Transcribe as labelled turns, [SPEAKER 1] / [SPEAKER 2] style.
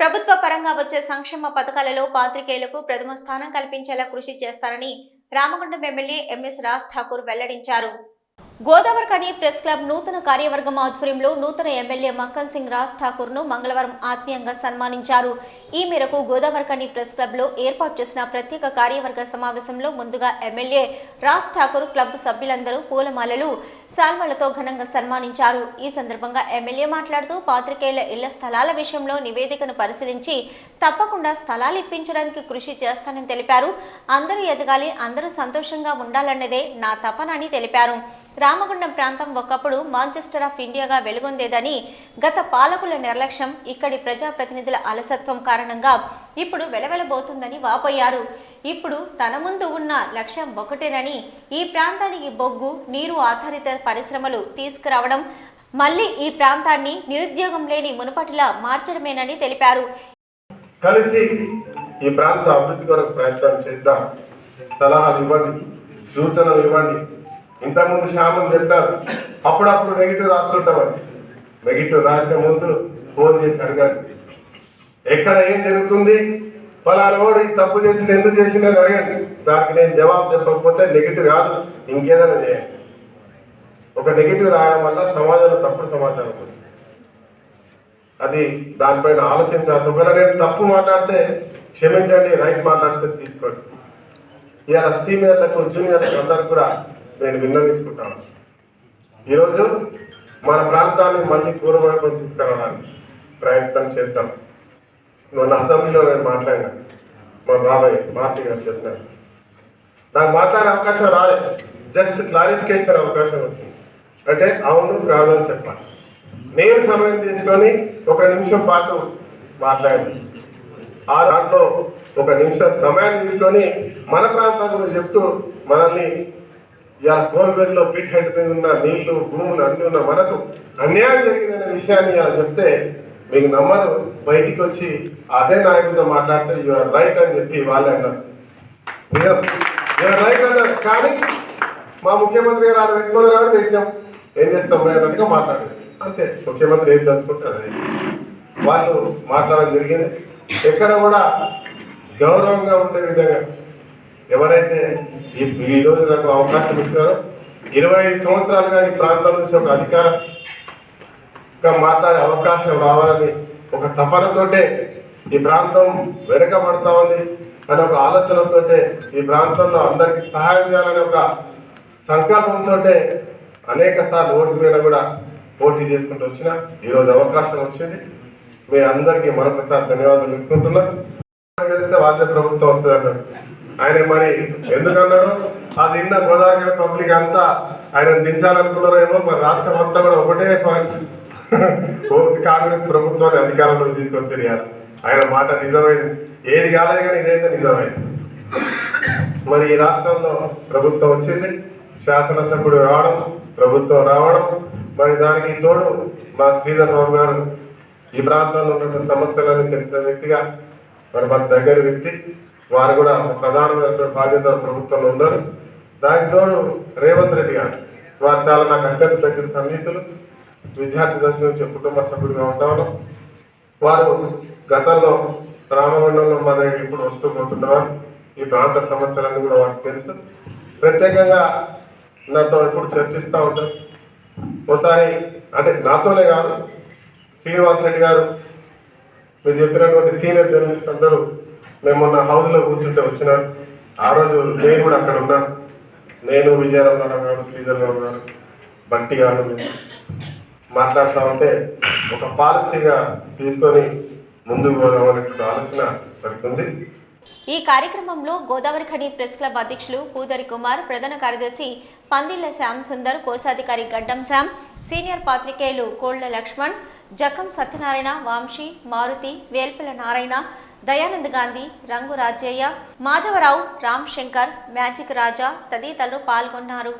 [SPEAKER 1] ప్రభుత్వ పరంగా వచ్చే సంక్షేమ పథకాలలో పాత్రికేయులకు ప్రథమ స్థానం కల్పించేలా కృషి చేస్తారని రామగుండం ఎమ్మెల్యే ఎంఎస్ రాజ్ ఠాకూర్ వెల్లడించారు. గోదావరికని ప్రెస్ క్లబ్ నూతన కార్యవర్గం ఆధ్వర్యంలో నూతన ఎమ్మెల్యే మక్కన్ సింగ్ రాజ్ ఠాకూర్ను మంగళవారం ఆత్మీయంగా సన్మానించారు. ఈ మేరకు గోదావరికని ప్రెస్ క్లబ్లో ఏర్పాటు చేసిన ప్రత్యేక కార్యవర్గ సమావేశంలో ముందుగా ఎమ్మెల్యే రాజ్ ఠాకూర్ క్లబ్ సభ్యులందరూ పూలమాలలు శాల్వలతో ఘనంగా సన్మానించారు. ఈ సందర్భంగా ఎమ్మెల్యే మాట్లాడుతూ పాత్రికేయుల ఇళ్ళ స్థలాల విషయంలో నివేదికను పరిశీలించి తప్పకుండా స్థలాలు ఇప్పించడానికి కృషి చేస్తానని తెలిపారు. అందరూ ఎదగాలి అందరూ సంతోషంగా ఉండాలన్నదే నా తపన అని తెలిపారు. రామగుండం ప్రాంతం ఒకప్పుడు మాంచెస్టర్ ఆఫ్ ఇండియాగా వెలుగొందేదని గత పాలకుల నిర్లక్ష్యం ఇక్కడి ప్రజాప్రతినిధుల అలసత్వం కారణంగా ఇప్పుడు వెలవెలబోతుందని వాపోయారు. ఇప్పుడు తన ముందు ఉన్న లక్ష్యం ఒకటేనని ఈ ప్రాంతానికి బొగ్గు నీరు ఆధారిత పరిశ్రమలు తీసుకురావడం మళ్ళీ ఈ ప్రాంతాన్ని నిరుద్యోగం లేని మునుపటిలా మార్చడమేనని తెలిపారు.
[SPEAKER 2] కలిసి ఈ ప్రాంత అభివృద్ధి కొరకు ప్రయత్నం చేద్దాం. సలహాలు ఇవ్వండి సూచనలు ఇవ్వండి. ఇంతకుముందు శ్యామం చెప్పారు. అప్పుడప్పుడు నెగిటివ్ రాస్తుంటామని. నెగిటివ్ రాసే ముందు ఫోన్ చేసి అడగండి ఎక్కడ ఏం జరుగుతుంది? ఫలానా వాడు ఈ తప్పు చేసింది ఎందుకు చేసిందని అడగండి. దానికి నేను జవాబు చెప్పకపోతే నెగిటివ్ కాదు ఇంకేదైనా చేయండి. ఒక నెగిటివ్ రాయడం వల్ల సమాజంలో తప్పుడు సమాచారం ఉంది అది దానిపైన ఆలోచించాల్సి ఒకవేళ నేను తప్పు మాట్లాడితే క్షమించండి రైట్ మాట్లాడితే తీసుకోండి. ఇలా సీనియర్లకు జూనియర్లకు అందరికి కూడా నేను విన్నవించుకుంటాను ఈరోజు మన ప్రాంతాన్ని మళ్ళీ పూర్వవైపు తీసుకురావడానికి ప్రయత్నం చేద్దాం. మొన్న అసెంబ్లీలో నేను మాట్లాడినా. మా బాబాయ్ మార్టీ గారు చెప్పినారు. నాకు మాట్లాడే అవకాశం రాలేదు జస్ట్ క్లారిఫికేషన్ అవకాశం వచ్చింది. అంటే అవును కాదు అని చెప్పాలి నేను సమయం తీసుకొని ఒక నిమిషం పాటు మాట్లాడింది ఆ దాంట్లో ఒక నిమిషం సమయం తీసుకొని మన ప్రాంతం గురించి చెప్తూ మనల్ని ఇలా కోల్బెల్లో పిట్ హెడ్ మీద ఉన్న నీళ్ళు భూములు అన్ని ఉన్న మనకు అన్యాయం జరిగిందనే విషయాన్ని ఇలా చెప్తే మీకు నమ్మరు. బయటికి వచ్చి అదే నాయకుడితో మాట్లాడితే యూఆర్ రైట్ అని చెప్పి వాళ్ళే అన్నారు. రైట్ అన్నారు కానీ మా ముఖ్యమంత్రి గారు ఆడ పెట్టుకోదు రావడం పెట్టాం ఏం చేస్తాం? అన్నట్టుగా మాట్లాడారు. అంతే. ముఖ్యమంత్రి ఏం తెలుసుకుంటారు వాళ్ళు మాట్లాడడం జరిగింది. ఎక్కడ కూడా గౌరవంగా ఉండే విధంగా ఎవరైతే ఈ రోజు నాకు అవకాశం ఇచ్చారో ఇరవై ఐదు సంవత్సరాలుగా ఈ ప్రాంతం నుంచి ఒక అధికారంగా మాట్లాడే అవకాశం రావాలని ఒక తపనతోటే ఈ ప్రాంతం వెనకబడతా ఉంది అనే ఒక ఆలోచనతోటే ఈ ప్రాంతంలో అందరికీ సహాయం చేయాలనే ఒక సంకల్పంతో అనేక సార్లు ఓటు మీద కూడా పోటీ చేసుకుంటూ వచ్చిన ఈరోజు అవకాశం వచ్చింది. మీ అందరికీ మరొకసారి ధన్యవాదాలు చెప్పుకుంటున్నాను తెలిస్తే వాళ్ళే ప్రభుత్వం వస్తుందంటారు. ఆయన మరి ఎందుకన్నాడు? అది నిన్న గోదావరి పబ్లిక్ అంతా ఆయన దించాలనుకున్నారేమో మరి రాష్ట్రం అంతా కూడా ఒకటే కాంగ్రెస్ ప్రభుత్వాన్ని అధికారంలో తీసుకొచ్చారు ఇవాళ. ఆయన మాట నిజమైంది. ఏది కాలేదు కానీ ఇదైతే నిజమైంది. మరి ఈ రాష్ట్రంలో ప్రభుత్వం వచ్చింది శాసనసభ్యుడు రావడం ప్రభుత్వం రావడం మరి దానికి తోడు మా శ్రీధర్ బాబు గారు ఈ ప్రాంతంలో ఉన్నటువంటి సమస్యలను తెలిసిన వ్యక్తిగా మరి మాకు దగ్గర వ్యక్తి వారు కూడా ప్రధానమైన ప్రధానమైనటువంటి బాధ్యత ప్రభుత్వంలో ఉన్నారు. దానికి తోడు రేవంత్ రెడ్డి గారు వారు చాలా నాకు అత్యంత దగ్గర సన్నిహితులు. విద్యార్థి దశ నుంచి కుటుంబ సభ్యుడిగా ఉంటాను వారు గతంలో రామగుండంలో మా దగ్గర ఇప్పుడు వస్తూ పోతున్నవారు ఈ ప్రాంత సమస్యలన్నీ కూడా వారికి తెలుసు. ప్రత్యేకంగా నాతో ఇప్పుడు చర్చిస్తూ ఉంటారు ఒకసారి అంటే నాతోనే కాదు శ్రీనివాస్ రెడ్డి గారు. మీరు చెప్పినటువంటి సీనియర్ జర్నలిస్ట్ అందరూ మేము మొన్న హౌస్లో కూర్చుంటే వచ్చిన ఆ రోజు నేను కూడా అక్కడ ఉన్నా. నేను విజయరామరావు గారు శ్రీధర్ గారు గారు బట్టి గారు మాట్లాడుతూ ఉంటే ఒక పాలసీగా తీసుకొని ముందుకు పోదామనే ఆలోచన పడుతుంది
[SPEAKER 1] ఈ కార్యక్రమంలో గోదావరి ఖని ప్రెస్ క్లబ్ అధ్యక్షులు పూదరి కుమార్ ప్రధాన కార్యదర్శి పందిళ్ళ శ్యామ్ సుందర్ కోశాధికారి గడ్డం శ్యామ్ సీనియర్ పాత్రికేయులు కోళ్ళ లక్ష్మణ్ జకం సత్యనారాయణ వాంశీ మారుతి వేల్పుల నారాయణ దయానంద్ గాంధీ రంగు రాజయ్య మాధవరావు రామ్ శంకర్ మ్యాజిక్ రాజా తదితరులు పాల్గొన్నారు.